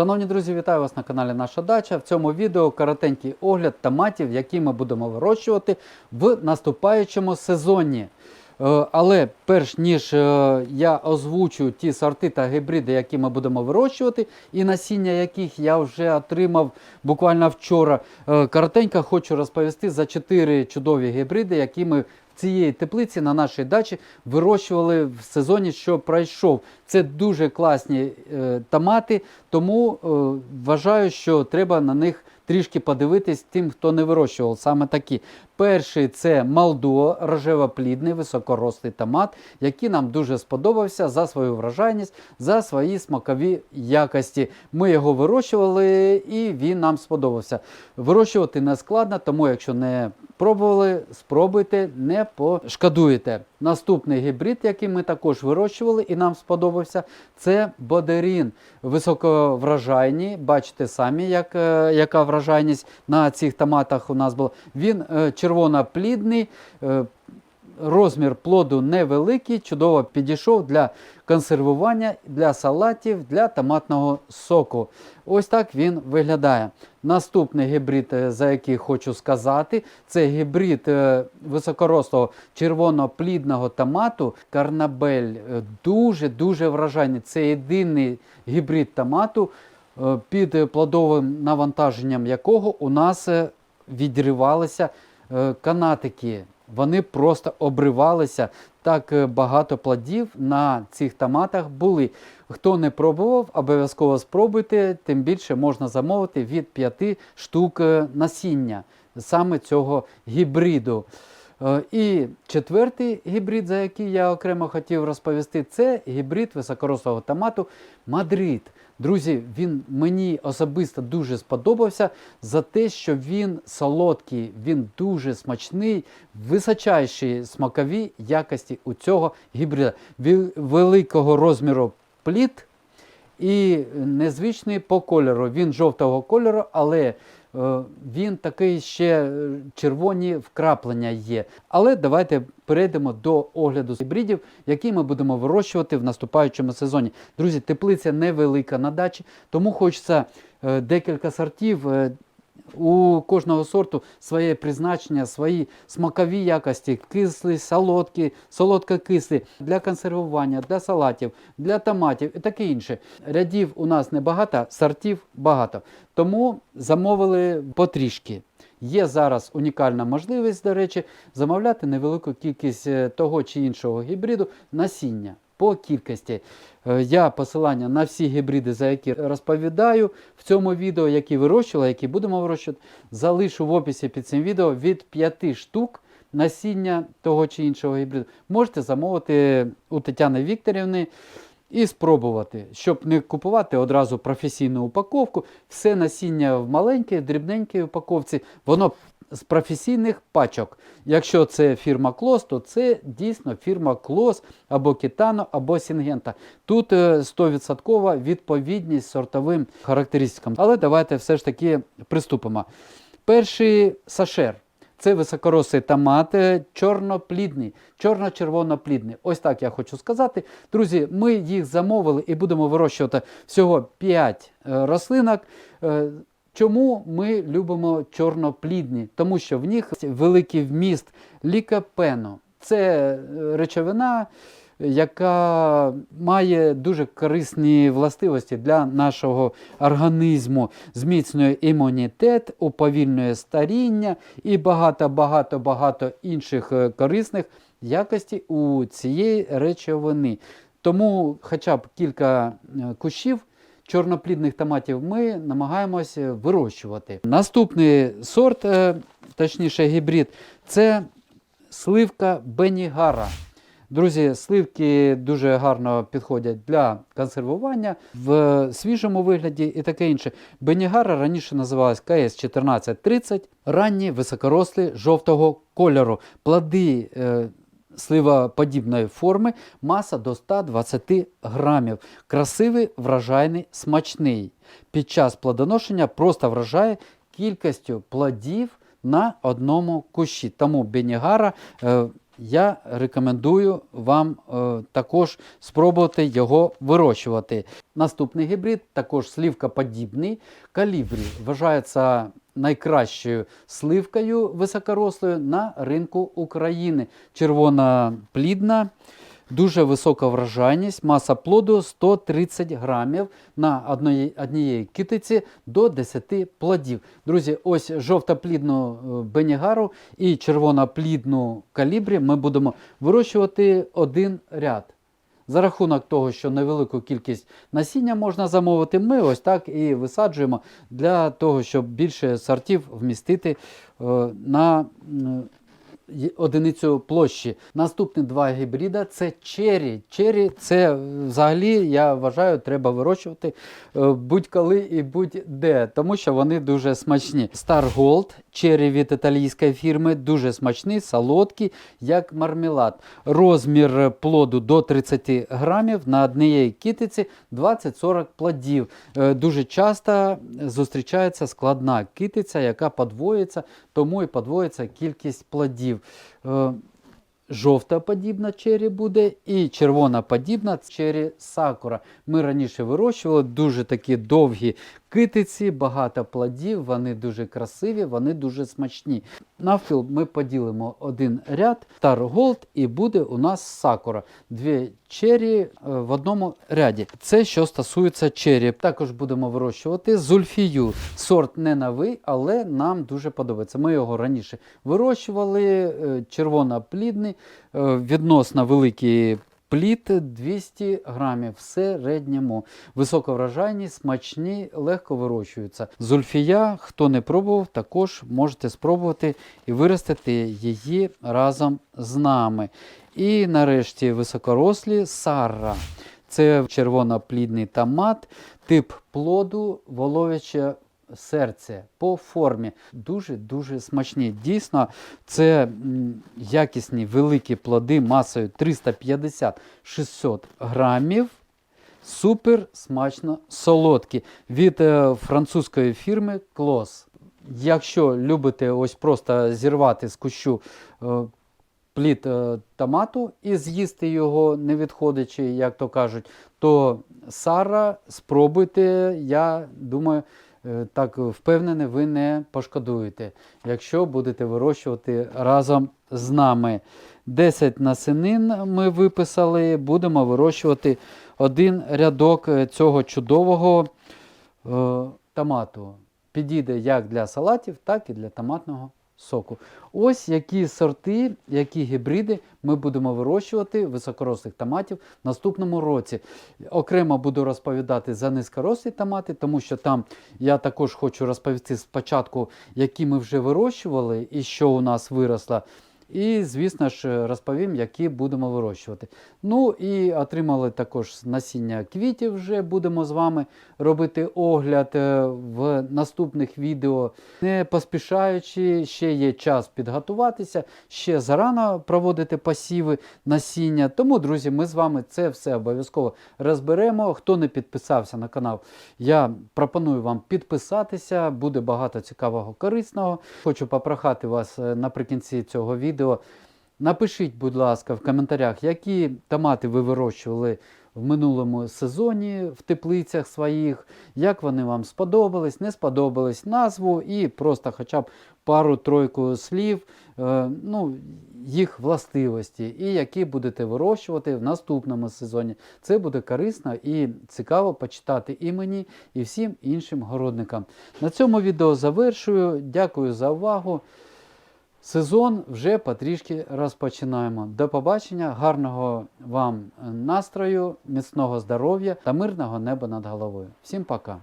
Шановні друзі, вітаю вас на каналі Наша Дача. В цьому відео коротенький огляд томатів, які ми будемо вирощувати в наступаючому сезоні. Е, Але перш ніж е, я озвучу ті сорти та гібриди, які ми будемо вирощувати, і насіння яких я вже отримав буквально вчора, е, коротенько хочу розповісти за чотири чудові гібриди, які ми цієї теплиці на нашій дачі вирощували в сезоні, що пройшов. Це дуже класні е, томати, тому е, вважаю, що треба на них трішки подивитись тим, хто не вирощував саме такі. Перший це Малдо, рожевоплідний, високорослий томат, який нам дуже сподобався за свою вражайність, за свої смакові якості. Ми його вирощували і він нам сподобався. Вирощувати не складно, тому якщо не пробували, спробуйте, не пошкодуєте. Наступний гібрид, який ми також вирощували і нам сподобався, це Бодерін. Високовражайні. Бачите самі, як, е, яка вражайність на цих томатах у нас була. Він е, червоноплідний. Розмір плоду невеликий, чудово підійшов для консервування, для салатів, для томатного соку. Ось так він виглядає. Наступний гібрид, е, за який хочу сказати, це гібрид е, високорослого червоноплідного томату Карнабель. Дуже-дуже вражайний. Це єдиний гібрид томату, е, під плодовим навантаженням якого у нас відривалися канатики. Вони просто обривалися. Так е, багато плодів на цих томатах були. Хто не пробував, обов'язково спробуйте, тим більше можна замовити від 5 штук е, насіння саме цього гібриду. Е, І четвертий гібрид, за який я окремо хотів розповісти, це гібрид високорослого томату Мадрид. Друзі, він мені особисто дуже сподобався за те, що він солодкий, він дуже смачний, височайші смакові якості у цього гібрида. Великого розміру плід і незвичний по кольору. Він жовтого кольору, але він такий ще е, червоні вкраплення є. Але давайте перейдемо до огляду гібридів, які ми будемо вирощувати в наступаючому сезоні. Друзі, теплиця невелика на дачі, тому хочеться е, декілька сортів. У кожного сорту своє призначення, свої смакові якості, кислі, солодкі, солодко-кислі для консервування, для салатів, для томатів і таке інше. Рядів у нас небагато, сортів багато. Тому замовили потрішки. Є зараз унікальна можливість, до речі, замовляти невелику кількість е, того чи іншого гібриду насіння. По кількості Е, я посилання на всі гібриди, за які розповідаю в цьому відео, які вирощували, які будемо вирощувати, залишу в описі під цим відео від 5 штук насіння того чи іншого гібриду. Можете замовити у Тетяни Вікторівни і спробувати, щоб не купувати одразу професійну упаковку. Все насіння в маленькій, дрібненькій упаковці, воно з професійних пачок. Якщо це фірма Клос, то це дійсно фірма Клос або Кітано, або Сінгента. Тут е, 100% відповідність сортовим характеристикам. Але давайте все ж таки приступимо. Перший сашер. Це високоросий томат, е, чорноплідний, чорно-червоноплідний. Ось так я хочу сказати. Друзі, ми їх замовили і будемо вирощувати всього 5 е, рослинок. Е, Чому ми любимо чорноплідні? Тому що в них великий вміст лікопену. Це речовина, яка має дуже корисні властивості для нашого організму, зміцнює імунітет, уповільнює старіння і багато-багато-багато інших е, корисних якостей у цієї речовини. Тому хоча б кілька е, кущів чорноплідних томатів ми намагаємося вирощувати. Наступний сорт, е, точніше гібрид, це сливка Бенігара. Друзі, сливки дуже гарно підходять для консервування в свіжому вигляді і таке інше. Бенігара раніше називалась КС 1430, ранні високорослі жовтого кольору. Плоди е, сливоподібної форми, маса до 120 грамів. Красивий, вражайний, смачний. Під час плодоношення просто вражає кількістю плодів на одному кущі. Тому бенігара е, я рекомендую вам е, також спробувати його вирощувати. Наступний гібрид також слівкоподібний. Калібрі вважається найкращою сливкою високорослою на ринку України. Червона плідна. Дуже висока врожайність, маса плоду 130 грамів на одної, однієї китиці до 10 плодів. Друзі, ось жовтоплідну е, бенігару і червоноплідну калібрі ми будемо вирощувати один ряд. За рахунок того, що невелику кількість насіння можна замовити, ми ось так і висаджуємо для того, щоб більше сортів вмістити е, на одиницю площі. Наступні два гібрида це чері. Чері це е, взагалі, я вважаю, треба вирощувати е, будь-коли і будь-де, тому що вони дуже смачні. Gold, чері від італійської фірми, дуже смачний, солодкий, як мармелад. Розмір плоду до 30 грамів на однієї китиці 20-40 плодів. Е, Дуже часто зустрічається складна китиця, яка подвоїться, тому і подвоїться кількість плодів. Е, Жовта подібна чері буде і червона подібна чері сакура. Ми раніше вирощували дуже такі довгі китиці, багато плодів, вони дуже красиві, вони дуже смачні. Навпіл ми поділимо один ряд Gold і буде у нас сакура. Дві чері е, в одному ряді. Це що стосується чері. Також будемо вирощувати зульфію. Сорт не новий, але нам дуже подобається. Ми його раніше вирощували, е, червоноплідний, е, відносно великий плід 200 грамів в середньому. Висока смачні, легко вирощуються. Зульфія, хто не пробував, також можете спробувати і виростити її разом з нами. І нарешті високорослі сарра. Це червоноплідний томат, тип плоду воловяче серце по формі. Дуже-дуже смачні. Дійсно, це якісні великі плоди масою 350-600 грамів. Супер смачно солодкі від е, французької фірми Клос. Якщо любите ось просто зірвати з кущу е, плід е, томату і з'їсти його, не відходячи, як то кажуть, то Сара спробуйте, я думаю, так впевнений, ви не пошкодуєте, якщо будете вирощувати разом з нами. 10 насенин ми виписали, будемо вирощувати один рядок е, цього чудового е, томату. Підійде як для салатів, так і для томатного соку. Ось які сорти, які гібриди ми будемо вирощувати високорослих томатів в наступному році. Окремо буду розповідати за низькорослі томати, тому що там я також хочу розповісти спочатку, які ми вже вирощували і що у нас виросло. І, звісно ж, розповім, які будемо вирощувати. Ну і отримали також насіння квітів. Вже будемо з вами робити огляд е, в наступних відео. Не поспішаючи, ще є час підготуватися, ще зарано проводити посіви насіння. Тому, друзі, ми з вами це все обов'язково розберемо. Хто не підписався на канал, я пропоную вам підписатися. Буде багато цікавого, корисного. Хочу попрохати вас е, наприкінці цього відео. Напишіть, будь ласка, в коментарях, які томати ви вирощували в минулому сезоні в теплицях своїх, як вони вам сподобались, не сподобались назву і просто хоча б пару-тройку слів, е, ну, їх властивості, і які будете вирощувати в наступному сезоні. Це буде корисно і цікаво почитати і мені, і всім іншим городникам. На цьому відео завершую. Дякую за увагу. Сезон вже потрішки розпочинаємо. До побачення, гарного вам настрою, міцного здоров'я та мирного неба над головою. Всім пока!